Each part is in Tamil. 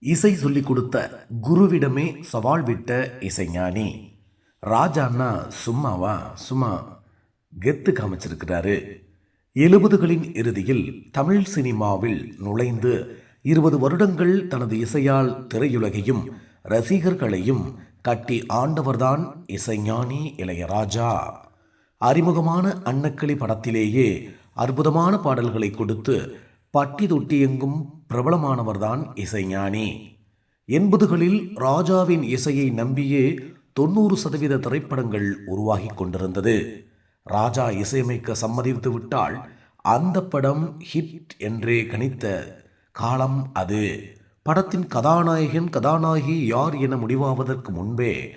இசை சொல்லிக் கொடுத்த குருவிடமே சவால் விட்ட இசைஞானி. ராஜான்னா சும்மாவா? சும்மா கெத்து காமிச்சிருக்கிறாரு. எழுபதுகளின் இறுதியில் தமிழ் சினிமாவில் நுழைந்து இருபது வருடங்கள் தனது இசையால் திரையுலகையும் ரசிகர்களையும் கட்டி ஆண்டவர்தான் இசைஞானி இளையராஜா. அறிமுகமான அன்னக்கிளி படத்திலேயே அற்புதமான பாடல்களை கொடுத்து பட்டி தொட்டி எங்கும் பிரபலமானவர்தான் இசைஞானி. எண்பதுகளில் ராஜாவின் இசையை நம்பியே தொண்ணூறு சதவீத திரைப்படங்கள் உருவாகி கொண்டிருந்தது. ராஜா இசையமைக்க சம்மதித்து விட்டால் அந்த படம் ஹிட் என்றே கணித்த காலம் அது. படத்தின் கதாநாயகன் கதாநாயகி யார் என முடிவாவதற்கு முன்பே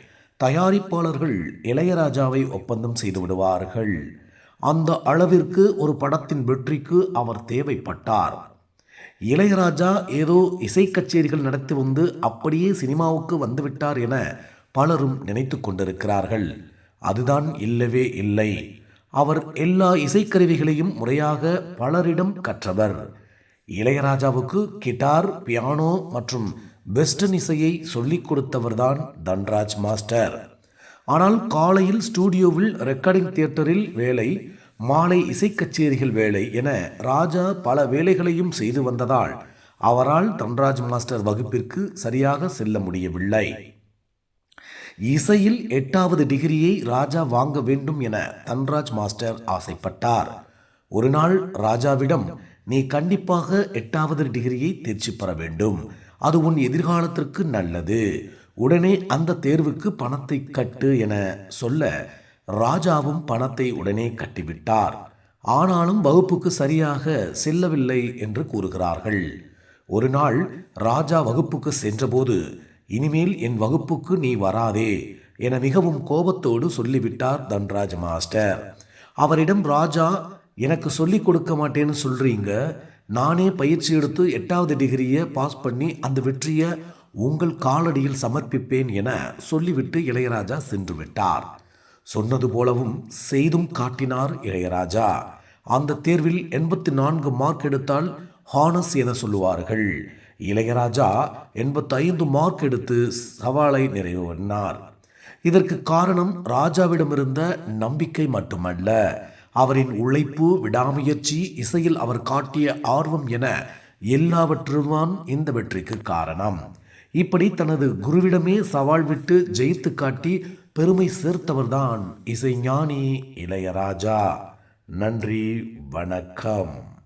தயாரிப்பாளர்கள் இளையராஜாவை ஒப்பந்தம் செய்து விடுவார்கள். அந்த அளவிற்கு ஒரு படத்தின் வெற்றிக்கு அவர் தேவைப்பட்டார். இளையராஜா ஏதோ இசை கச்சேரிகள் நடத்தி வந்து அப்படியே சினிமாவுக்கு வந்துவிட்டார் என பலரும் நினைத்து கொண்டிருக்கிறார்கள். அதுதான் இல்லவே இல்லை. அவர் எல்லா இசைக்கருவிகளையும் முறையாக பலரிடம் கற்றவர். இளையராஜாவுக்கு கிட்டார் பியானோ மற்றும் வெஸ்டர்ன் இசையை சொல்லிக் கொடுத்தவர்தான் தன்ராஜ் மாஸ்டர். ஆனால் காலையில் ஸ்டூடியோவில் ரெக்கார்டிங் தியேட்டரில் வேலை மாலை இசைக் கச்சேரிகள் வேலை என ராஜா பல வேலைகளையும் செய்து வந்ததால் அவரால் தன்ராஜ் மாஸ்டர் வகுப்பிற்கு சரியாக செல்ல முடியவில்லை. இசையில் எட்டாவது டிகிரியை ராஜா வாங்க வேண்டும் என தன்ராஜ் மாஸ்டர் ஆசைப்பட்டார். ஒரு நாள் ராஜாவிடம் நீ கண்டிப்பாக எட்டாவது டிகிரியை தேர்ச்சி பெற வேண்டும். அது உன் எதிர்காலத்திற்கு நல்லது. உடனே அந்த தேர்வுக்கு பணத்தை கட்டு என சொல்ல ராஜாவும் பணத்தை உடனே கட்டிவிட்டார். ஆனாலும் வகுப்புக்கு சரியாக செல்லவில்லை என்று கூறுகிறார்கள். ஒரு நாள் ராஜா வகுப்புக்கு சென்றபோது இனிமேல் என் வகுப்புக்கு நீ வராதே என மிகவும் கோபத்தோடு சொல்லிவிட்டார் தன்ராஜ் மாஸ்டர். அவரிடம் ராஜா எனக்கு சொல்லிக் கொடுக்க மாட்டேன்னு சொல்றீங்க. நானே பயிற்சி எடுத்து எட்டாவது டிகிரியை பாஸ் பண்ணி அந்த வெற்றியை உங்கள் காலடியில் சமர்ப்பிப்பேன் என சொல்லிவிட்டு இளையராஜா சென்று விட்டார். சொன்னது போலவும் செய்தும் காட்டினார் இளையராஜா. அந்த தேர்வில் எண்பத்தி நான்கு மார்க் எடுத்தால் ஹானஸ் என சொல்லுவார்கள். இளையராஜா எண்பத்தைந்து மார்க் எடுத்து சவாலை நிறைவு பண்ணார் இதற்கு காரணம் ராஜாவிடமிருந்த நம்பிக்கை மட்டுமல்ல. அவரின் உழைப்பு விடாமுயற்சி இசையில் அவர் காட்டிய ஆர்வம் என எல்லாவற்றும்தான் இந்த வெற்றிக்கு காரணம். இப்படி தனது குருவிடமே சவால் விட்டு ஜெயித்து காட்டி பெருமை சேர்த்தவர்தான் இசைஞானி இளையராஜா. நன்றி வணக்கம்.